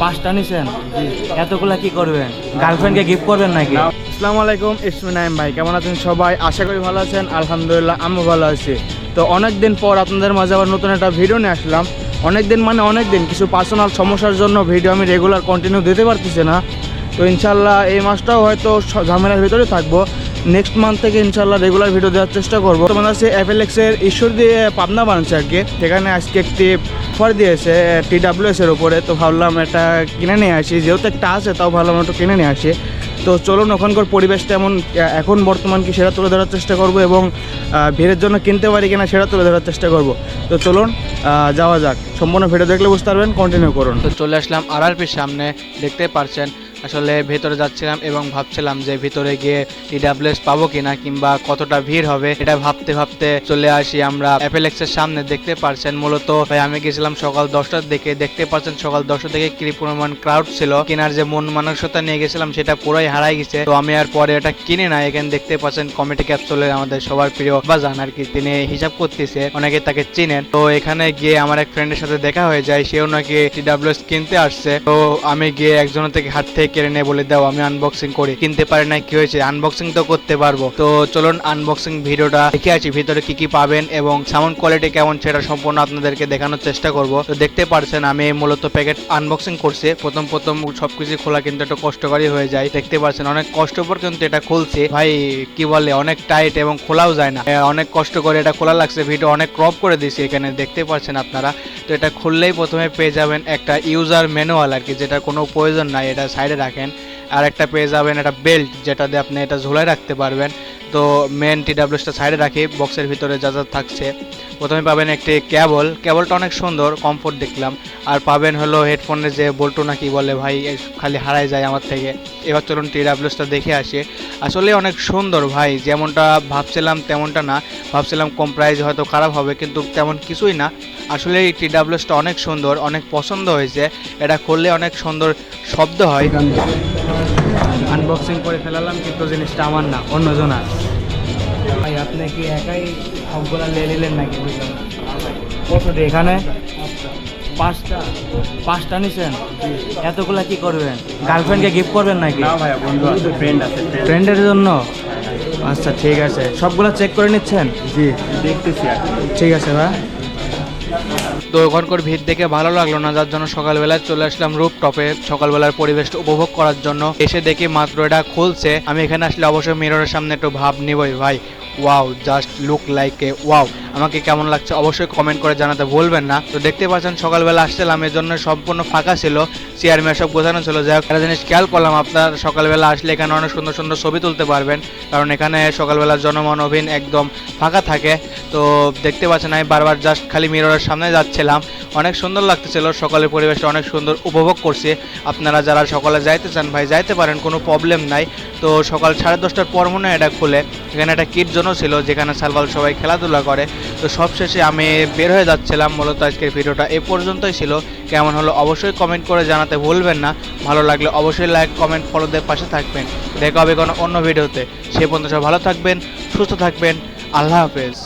পাঁচটা নিছেন? এতগুলা কি করবেন? গার্লফ্রেন্ডকে গিফট করবেন নাকি? আসসালামু আলাইকুম ইসমি নাইম ভাই, কেমন আছেন সবাই? আশা করি ভালো আছেন, আলহামদুলিল্লাহ আমি ভালো আছি। তো অনেক দিন পর আপনাদের মাঝে আবার নতুন একটা ভিডিও নিয়ে আসলাম। অনেক দিন মানে অনেক দিন কিছু পার্সোনাল সমস্যার জন্য ভিডিও আমি রেগুলার কন্টিনিউ দিতে পারতেছি না। তো ইনশাল্লাহ এই মাসটাও হয়তো ঝামেলার ভিতরে থাকব। নেক্সট মান্থ থেকে ইনশাল্লাহ রেগুলার ভিডিও দেওয়ার চেষ্টা করব। তোমার হচ্ছে অ্যাপেলেক্সের ঈশ্বর দিয়ে পাবনা বানাচ্ছে আর কি। সেখানে আজকে একটি অফার দিয়েছে টি ডাব্লিউএস এর উপরে। তো ভাবলাম এটা কিনে নিয়ে আসি। যেহেতু একটা আছে, তাও ভাবলাম একটু কিনে নিয়ে আসি। তো চলুন, ওখানকার পরিবেশটা এমন এখন বর্তমান কি সেটা তুলে ধরার চেষ্টা করব এবং ভিড়ের জন্য কিনতে পারি কিনা সেটা তুলে ধরার চেষ্টা করব। তো চলুন যাওয়া যাক। সম্পূর্ণ ভিডিও দেখলে বুঝতে পারবেন কন্টিনিউ করুন। তো চলে আসলাম আরআরপির সামনে, দেখতে পারছেন, আসলে ভেতরে যাচ্ছিলাম এবং ভাবছিলাম যে ভিতরে গিয়ে টিডাব্লিউএস পাবো কিনা কিংবা কতটা ভিড় হবে, এটা ভাবতে ভাবতে চলে আসি আমরা। অ্যাপেলেক্সের সামনে দেখতে পারছেন, মূলত ভাই আমি গেছিলাম সকাল দশটার দিকে, দেখতে পারছেন সকাল দশটার দিকে কি পরিমাণ ক্রাউড ছিল, কেনার যে মন মানসিকতা নিয়ে গেছিলাম সেটা পুরোই হারাই গেছে। তো আমি আর পরে এটা কিনে না এখানে দেখতে পাচ্ছেন কমেডি ক্যাপসুলের আমাদের সবার প্রিয় বাজান আর কি, তিনি হিসাব করতেছে। অনেকে তাকে চিনেন। তো এখানে গিয়ে আমার এক ফ্রেন্ডের সাথে দেখা হয়ে যায়। সেও নাকি টিডাব্লিউএস কিনতে আসছে। তো আমি গিয়ে একজনের থেকে হাত থেকে কেড়ে নিয়ে বলে, দাও, আমি আনবক্সিং করি। কিনতে পারি না কি হয়েছে? আনবক্সিং তো করতে পারব। তো চলুন আনবক্সিং ভিডিওটা দেখে আছি ভিতরে কি কি পাবেন এবং সাউন্ড কোয়ালিটি কেমন সেটা সম্পূর্ণ আপনাদেরকে দেখানোর চেষ্টা করব। তো দেখতে পারছেন, আমি মূলত প্যাকেট আনবক্সিং করছি। প্রথম প্রথম সবকিছু খোলা কিন্তু একটু কষ্টকরই হয়ে যায়। দেখতে পাচ্ছেন অনেক কষ্ট পর কিন্তু এটা খুলছে। ভাই কি বলে অনেক টাইট এবং খোলাও যায় না। এ, অনেক কষ্ট করে এটা খোলা লাগছে ভিডিও অনেক ক্রপ করে দিয়েছি এখানে দেখতে পাচ্ছেন আপনারা। তো এটা খুললেই প্রথমে পেয়ে যাবেন একটা ইউজার ম্যানুয়াল আর কি যেটা কোনো প্রয়োজন নাই এটা সাইডে রাখেন। আর একটা পেয়ে যাবেন একটা বেল্ট যেটা দিয়ে আপনি এটা ঝুলাই রাখতে পারবেন। তো মেন টিডাব্লিউসটা সাইডে রাখি বক্সের ভিতরে যা যা থাকছে। প্রথমে পাবেন একটি ক্যাবল ক্যাবলটা অনেক সুন্দর কমফোর্ট দেখলাম। আর পাবেন হলো হেডফোনের যে বল্টু নাকি বলে ভাই খালি হারাই যায় আমার থেকে। এবার চলুন টিডাব্লিউসটা দেখে আসি। আসলে অনেক সুন্দর ভাই, যেমনটা ভাবছিলাম তেমনটা না। ভাবছিলাম কম প্রাইস হয়তো খারাপ হবে, কিন্তু তেমন কিছুই না। আসলে এই টিডাব্লিউসটা অনেক সুন্দর, অনেক পছন্দ হয়েছে। এটা করলে অনেক সুন্দর শব্দ হয়। আনবক্সিং করে ফেলালাম কিন্তু জিনিসটা আমার না অন্যজনার ভাই আপনি কি একাই সবগুলা লে নিলেন নাকি বুঝলাম না। এখানে। পাঁচটা পাঁচটা নিছেন? এতগুলা কি করবেন? গার্লফ্রেন্ডকে গিফট করবেন নাকি? ভাইয়া বন্ধু আছে ফ্রেন্ড আছে ফ্রেন্ডের জন্য? আচ্ছা ঠিক আছে। সবগুলা চেক করে নিচ্ছেন? জি দেখতেছি ঠিক আছে ভাই। তো ওখানকার ভিড় দেখে ভালো লাগল না, যার জন্য সকালবেলায় চলে আসলাম রুপ টপে সকালবেলার পরিবেশটা উপভোগ করার জন্য। এসে দেখি মাত্র এটা খুলছে। আমি এখানে আসলে অবশ্যই মিররের সামনে একটু ভাব নিবই, ভাই। Wow just look like a wow আমাকে কেমন লাগছে অবশ্যই কমেন্ট করে জানাতে ভুলবেন না। তো দেখতে পাচ্ছেন সকালবেলা আসছিলাম এর জন্য সম্পূর্ণ ফাঁকা ছিল চেয়ার মেয়ার সব গোছানো ছিল। যাই হোক, একটা জিনিস খেয়াল করলাম, আপনার সকালবেলা আসলে এখানে অনেক সুন্দর সুন্দর ছবি তুলতে পারবেন, কারণ এখানে সকালবেলা জনমানবহীন একদম ফাঁকা থাকে। তো দেখতে পাচ্ছেন, আমি বারবার জাস্ট খালি মিররের সামনে যাচ্ছিলাম। অনেক সুন্দর লাগতেছিল, সকালের পরিবেশটা অনেক সুন্দর উপভোগ করছি। আপনারা যারা সকালে যাইতে চান ভাই, যাইতে পারেন, কোনো প্রবলেম নাই। তো সকাল সাড়ে দশটার পর মনে হয় এটা খুলে। এখানে একটা কিট জোনও ছিল, যেখানে সালবাল সবাই খেলাধুলা করে। তো সবশেষে আমি বের হয়ে যাচ্ছিলাম, মূলত আজকের ভিডিওটা এ পর্যন্তই ছিল। কেমন হলো অবশ্যই কমেন্ট করে জানাতে ভুলবেন না। ভালো লাগলে অবশ্যই লাইক কমেন্ট ফলোদের পাশে থাকবেন। দেখা হবে কোনো অন্য ভিডিওতে। সে পর্যন্ত সব ভালো থাকবেন, সুস্থ থাকবেন। আল্লাহ হাফেজ।